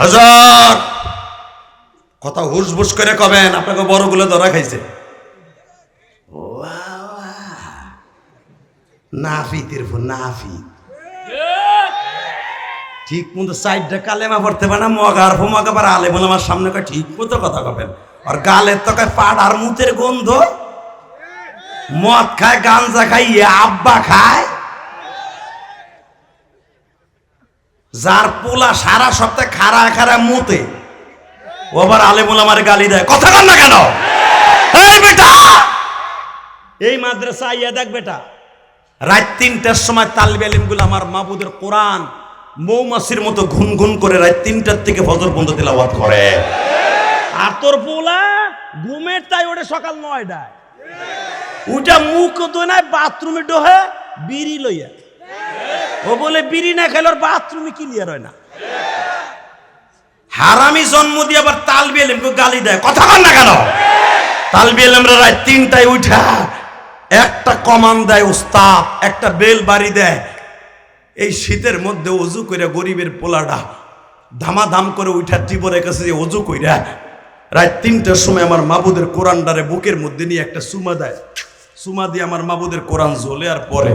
হাজার। কথা হুস বুস করে কবেন, আপনাকে বড়গুলো ধরা খাইছে। নাফিতের ফোন নাফিত ঠিক মতো সাইডটা কালেমা পড়তে পারে না, মগার ফো মগা পারে আলে বলে আমার সামনে কয়, ঠিক মতো কথা কবেন। আর গালের তো কয় পাট আর মুতের গন্ধ। মদ খায়, গাঞ্জা খায় ইয়ে আব্বা খায়। যার পোলা সারা সপ্তাহে খারা খারা মুতে, ও আবার আলে বলে আমার গালি দেয়। কথা কন না কেন? এই বেটা! এই মাদ্রাসা ইয়া দেখ বেটা। রাত তিনটার সময় তালবে আলিমগুলো আমার মাবুদের কোরআন মৌমাছির মতো ঘুন ঘুন করে রাত তিনটার থেকে ফজর পর্যন্ত তেলাওয়াত করে। আর তোর পোলা ঘুমের তাই ওটা সকাল নয়টায়। ওটা মুখ দোনায় বাথরুমে ডোহে বিড়ি লইয়া। ও বলে, বিড়ি না খেলে ওর বাথরুমে ক্লিয়ার হয় না? হারামি জন্ম দিয়ে আবার তালবি এলিমকে গালি দেয়। কথা কন না কেন? তালবি এলিমরা রাত তিনটায় উঠা, একটা কমান দেয় উস্তাদ একটা বেল বাড়ি দেয়। এই শীতের মধ্যে অজু করে গরিবের পোলাটা ধামাধাম করে উঠা টিবরের কাছে যে অজু কইরা রাত তিনটার সময় আমার মাবুদের কোরআনটারে বুকের মধ্যে নিয়ে একটা সুমা দেয়। সুমা দিয়ে আমার মাবুদের কোরআন জ্বলে আর পরে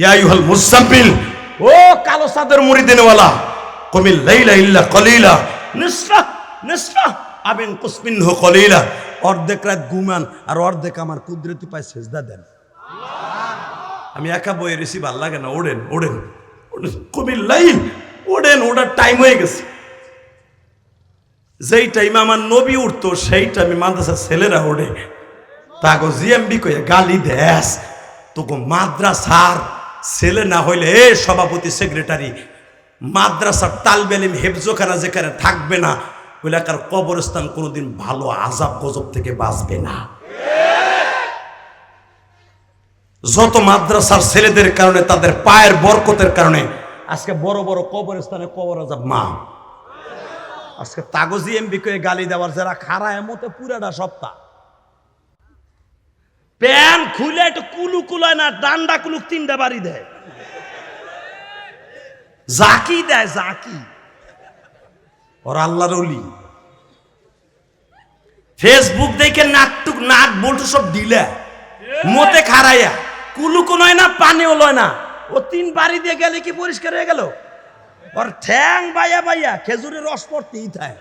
ইয়া আইয়ুহাল মুজাম্মিল ও কালো সাদের মুড়ি দেনেওয়ালা কুমিল লাইলা ইল্লা কলিলা নিসফা নিসফা আবিন কুসমিন হো কলিলা। অর্ধেক রাত ঘুমান আর অর্ধেক আমার কুদরতি পায় সেজদা দেন। আমি একা বইয়ে রেছি ভালো লাগে না, ওড়েন ওড়েন কবির লাইল, ওড়েন ওটার টাইম হয়ে গেছে। যেই টাইমে আমার নবী উঠতো, সেই টাইমে মাদ্রাসার ছেলেরা ওড়ে। তাগো জিএমবি কয়ে গালি দেস তোকে মাদ্রাসার ছেলে না হইলে এ সভাপতি সেক্রেটারি মাদ্রাসার তালবেলিম হেফজোখানা যেখানে থাকবে না এলাকার কবরস্থান কোনোদিন ভালো আজাব গজব থেকে বাঁচবে না। যত মাদ্রাসার ছেলেদের কারণে, তাদের পায়ের বরকতের কারণে, আজকে বড় বড় কবরস্থানে কবর আজাব মা। আজকে তাগজি এমবি কে গালি দেওয়ার, যারা খারা এমতে পুরাটা সপ্তাহ। প্যান খুলে একটু কুলু কুলায় না, ডান্ডা কুলুক তিনটা বাড়ি দেয়। জাকি দেয় জাকি ওর আল্লাহর অলি ফেসবুক দেখে নাটটুক নাট বল্টু সব দিলে মতে খারাইয়া কুলুকু নয় না পানিও লয় না। ও তিন বাড়ি দিয়ে গেলে কি পরিষ্কার হয়ে গেল? ওর ঠ্যাং বাইয়া বাইয়া, খেজুরের রস পড়তেই থাকে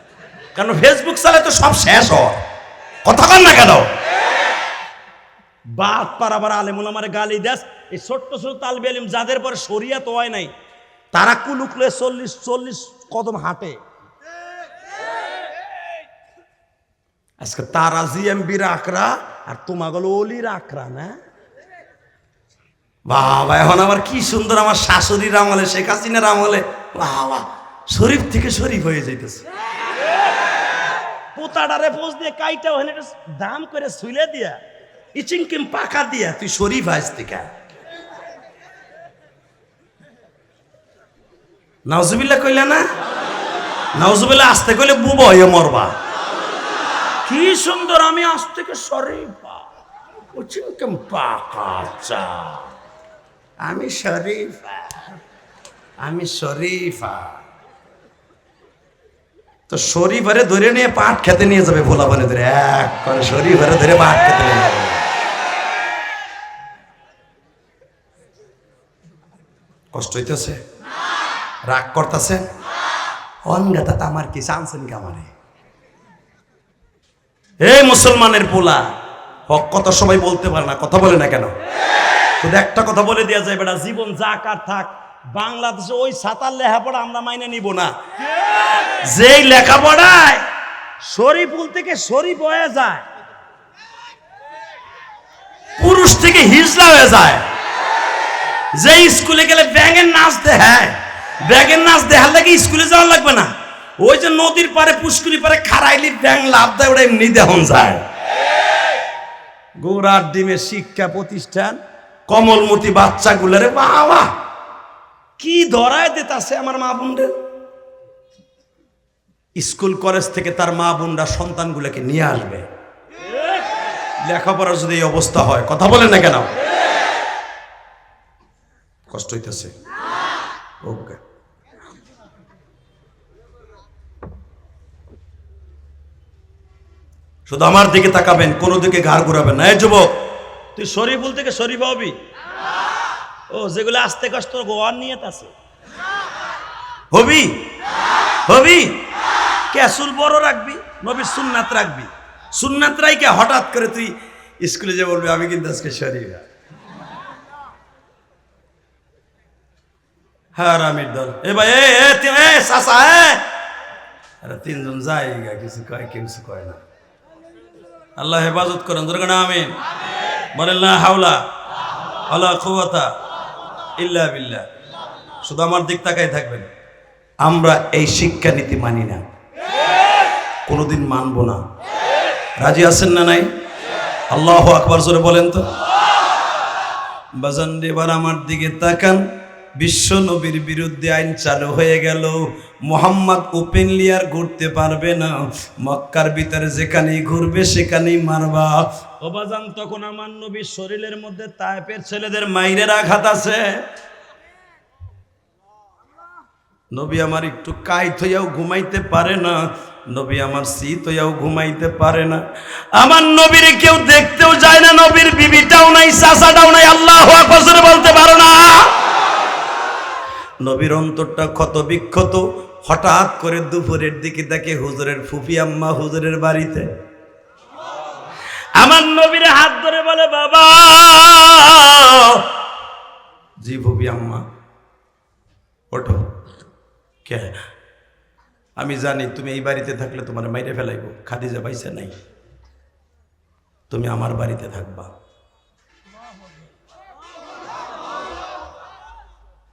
কারণ ফেসবুক চালে তো সব শেষ হয়। কথা কন না কেন? বাদ পার আবার আলেমুল আমার গালি দেশ এই ছোট্ট ছোট তালবে আলিম যাদের পরে সরিয়া তো হয় নাই তারা কুলুকলে চল্লিশ চল্লিশ কদম হাঁটে। আজকে তারা জিএমবির আকরা আর তোমাগুলো অলির আকরা না? বাবা এখন আমার কি সুন্দর আমার শাশুড়ির আমলে শেখ হাসিনার আমলে। বাবা শরীফ থেকে শরীফ হয়ে যাইতেছে। পোতাডারে পোজ দিয়ে কাইটা দাম করে শুইলে দিয়া। ইচিং কিম পাকা দিয়া, তুই শরীফ আইস থেকে। নাউজুবিল্লা কইলা না? নাউজুবিল্লা আসতে কইলে বুবো হয়ে মরবা। কি সুন্দর, আমি আজ থেকে শরীফা ইচিং কিম পাকা চা আমি শরীফা আমি শরীফা তো শরীফারে ধরে নিয়ে পাট খেতে নিয়ে যাবে ভোলা বনে ধরে। এক করে শরীফারে ধরে পাট খেতে নিয়ে যাবে। কষ্ট হইতেছে? রাগ করতেছে? অনগাতা আমার কি চান্সেন কি আমারে? হে মুসলমানের পোলা, হক কথা সবাই বলতে পারে না, কথা বলে না কেন? শুধু একটা কথা বলে দেওয়া যায়, বেটা, জীবন যা কার থাক, বাংলাদেশে ওই সাঁতার লেখাপড়া আমরা মাইনে নিব না। যেই লেখাপড়ায় শরীফুল থেকে শরীফ হয়ে যায়, পুরুষ থেকে হিজলা হয়ে যায় যে স্কুলে গেলে ব্যাঙের নাচ দেখায়, ব্যাঙের নাচ দেখার লাগে স্কুলে যাওয়া লাগবে না। ওই যে নদীর পারে পুষ্করি পারে খারাইলি ব্যাং লাভ দেয়, ওটা এমনি দেহন যায়। গোড়ার ডিমের শিক্ষা প্রতিষ্ঠান, কমলমতি বাচ্চাগুলারে বাবা, কি ধরায় দিতাছে আমার মা বোনদের। স্কুল, কলেজ থেকে তার মা বোনরা সন্তানগুলোকে নিয়ে আসবে। লেখাপড়ার যদি এই অবস্থা হয়, কথা বলেন না কেন? কষ্ট হইতেছে। ওকে। শুধু আমার দিকে তাকাবেন, কোনো দিকে ঘাড় ঘুরাবেন না। যুবক, তুই শরীফুল থেকে শরীফ হবি? ও, যেগুলো আস্তে কষ্ট গোয়ার নিয়ে আছে। হবি? হবি? ক্যাসুল বড় রাখবি, নবীর সুন্নাত রাখবি। সুন্নাত রাইকে হঠাৎ করে তুই স্কুলে যে বলবি, আমি কিন্তু আজকে শরীর হ্যাঁ রামির দল এ ভাই এ এ তি- এ। আরে তিনজন গা, কিছু কয় কিছু কয় না। আল্লাহ হেফাজত করেন দুর্গা আমিন। বলেন না হাওলা আলা কুয়াতা ইল্লা বিল্লাহ। শুধু আমার দিক তাকাই থাকবেন। আমরা এই শিক্ষা নীতি মানি না। কোনোদিন মানবো না। রাজি আছেন না নাই? আল্লাহ আকবার জোরে বলেন তো। বাজান এবার আমার দিকে তাকান। বিশ্ব নবীর বিরুদ্ধে আইন চালু হয়ে গেল। মোহাম্মদ ওপেনলি আর ঘুরতে পারবে না। মক্কার ভিতরে যেখানেই ঘুরবে, সেখানেই মারবা। ও বাজান তখন আমার নবীর শরীরের মধ্যে তাইপের ছেলেদের মাইরের আঘাত আছে। নবী আমার একটু কাইত হইয়াও ঘুমাইতে পারে না। নবী আমার শীত হইয়াও ঘুমাইতে পারে না। আমার নবীর কেউ দেখতেও যায় না, নবীর বিবিটাও নাই, চাচাটাও নাই, আল্লাহ বলতে পারো না। নবীর অন্তরটা ক্ষত বিক্ষত, হঠাৎ করে দুপুরের দিকে দেখে হুজুরের ফুফি আম্মা হুজুরের বাড়িতে। আমার নবীর হাত ধরে বলে, বাবা! জি ফুফি আম্মা, ওঠো। কে? আমি জানি তুমি এই বাড়িতে থাকলে তোমার মাইরে ফেলাইব, খাদিজা পাইছে নাই। তুমি আমার বাড়িতে থাকবা।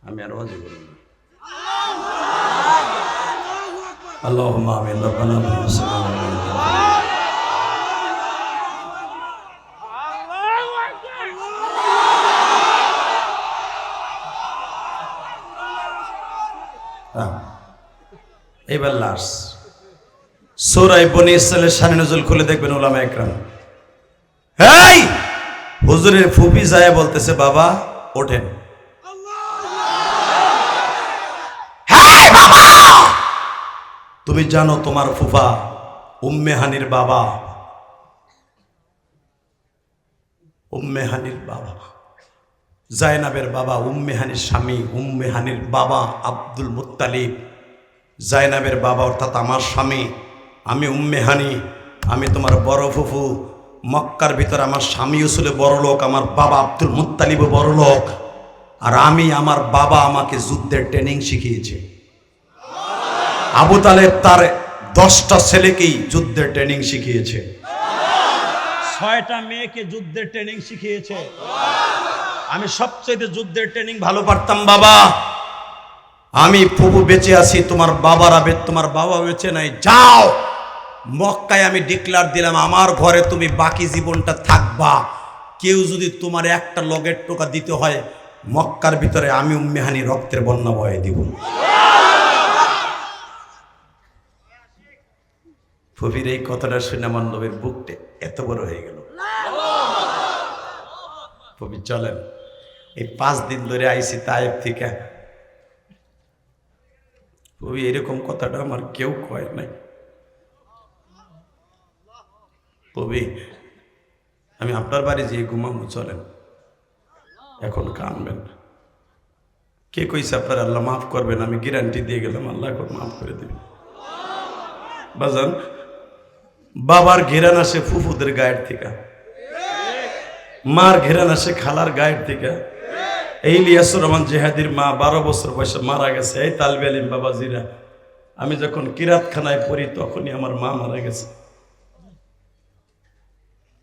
আমি আর অজি বলি। না এবার লাশ সৌরাই বনি ইসরায়েলের শানে নজল খুলে দেখবেন ওলামা একরাম। হুজুরের ফুপি যায় বলতেছে, বাবা, ওঠেন হেই বাবা! তুমি জানো তোমার ফুফা উম্মে হানির বাবা। উম্মে হানির বাবা। জায়নাবের বাবা উম্মে হানির স্বামী, উম্মে হানির বাবা আব্দুল মুত্তালিব। জায়নাবের বাবা অর্থাৎ আমার স্বামী, আমি উম্মে হানি, আমি তোমার বড় ফুফু। মক্কার ভিতরে আমার স্বামীও ছিল বড় লোক, আমার বাবা আব্দুল মুত্তালিবও বড় লোক। আর আমি, আমার বাবা আমাকে যুদ্ধের ট্রেনিং শিখিয়েছে। আবু তালেব তার দশটা ছেলেকেই যুদ্ধের ট্রেনিং শিখিয়েছে। ছয়টা মেয়েকে যুদ্ধের ট্রেনিং শিখিয়েছে। আমি সবচেয়ে যুদ্ধের ট্রেনিং ভালো পারতাম বাবা। আমি প্রভু বেঁচে আছি তোমার বাবারা তোমার বাবা বেঁচে নাই যাও। মক্কায় আমি ডিক্লার দিলাম আমার ঘরে তুমি বাকি জীবনটা থাকবা। কেউ যদি তোমার একটা লগের টোকা দিতে হয় মক্কার ভিতরে আমি উম্মেহানি রক্তের বন্যা বয়ে দিব। ফুফির এই কথাটা শুনে আমার নবীর বুকটে এত বড় হয়ে গেল। ফুফি চলেন। এই পাঁচ দিন ধরে আইসি তায়েব থেকে। ফুফি এরকম কথাটা আমার কেউ কয় নাই। ফুফি আমি আপনার বাড়ি যেয়ে ঘুমাবো, চলেন। এখন কানবেন। কে কইছে আপনার আল্লাহ মাফ করবেন? আমি গ্যারান্টি দিয়ে গেলাম, আল্লাহ মাফ করে দেবেন। বাজান বাবার ঘেরান আসে ফুফুদের গায়ের থেকে। মার ঘেরান আসে খালার গায়ের থেকে। এই ইলিয়াসুর রহমান জেহাদির মা বারো বছর বয়সে মারা গেছে। এই তালবে আলিম বাবাজিরা, আমি যখন কিরাতখানায় পড়ি তখনই আমার মা মারা গেছে।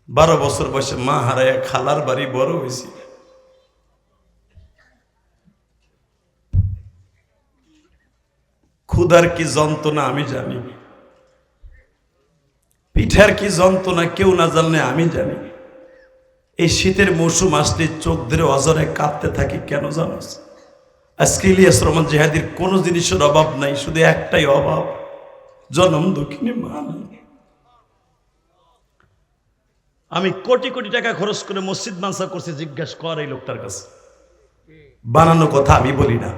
বারো বছর বয়সে মা হারায় খালার বাড়ি বড় হয়েছি। ক্ষুধার কি যন্ত্রণা আমি জানি। পিঠার কি যন্ত্রণা কেউ না জানলে আমি জানি। এই শীতের মৌসুম আসলে চোখ ধরে অজরে কাঁদতে থাকি, কেন জানোস আজকে ইলিয়াস রহমান জেহাদির কোনো জিনিসের অভাব নাই, শুধু একটাই অভাব, জনম দক্ষিণে মান আমি কোটি কোটি টাকা খরচ করে মসজিদ মানসা করছি, জিজ্ঞাসা কর এই লোকটার কাছে। বানানো কথা আমি বলি না।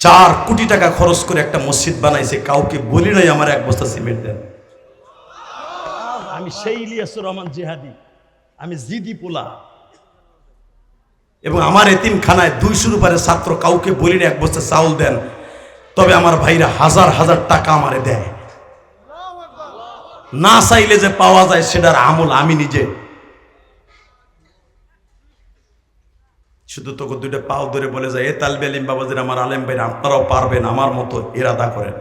চার কোটি টাকা খরচ করে একটা মসজিদ বানাইছে, কাউকে বলি নাই আমার এক বস্তা সিমেন্ট দেন। আমি সেই ইলিয়াসুর রহমান জেহাদি, আমি জিদি পোলা। এবং আমার এতিমখানায় দুইশোর উপরে ছাত্র কাউকে বলি এক বস্তা চাউল দেন। তবে আমার ভাইরা হাজার হাজার টাকা আমারে দেয়। না চাইলে যে পাওয়া যায় সেটার আমল আমি নিজে। শুধু তোকে দুইটা পাও ধরে বলে যায়, এ তালবে আলিম বাবাজির, আমার আলেম ভাইরা, আপনারাও পারবেন, আমার মতো ইরাদা করেন।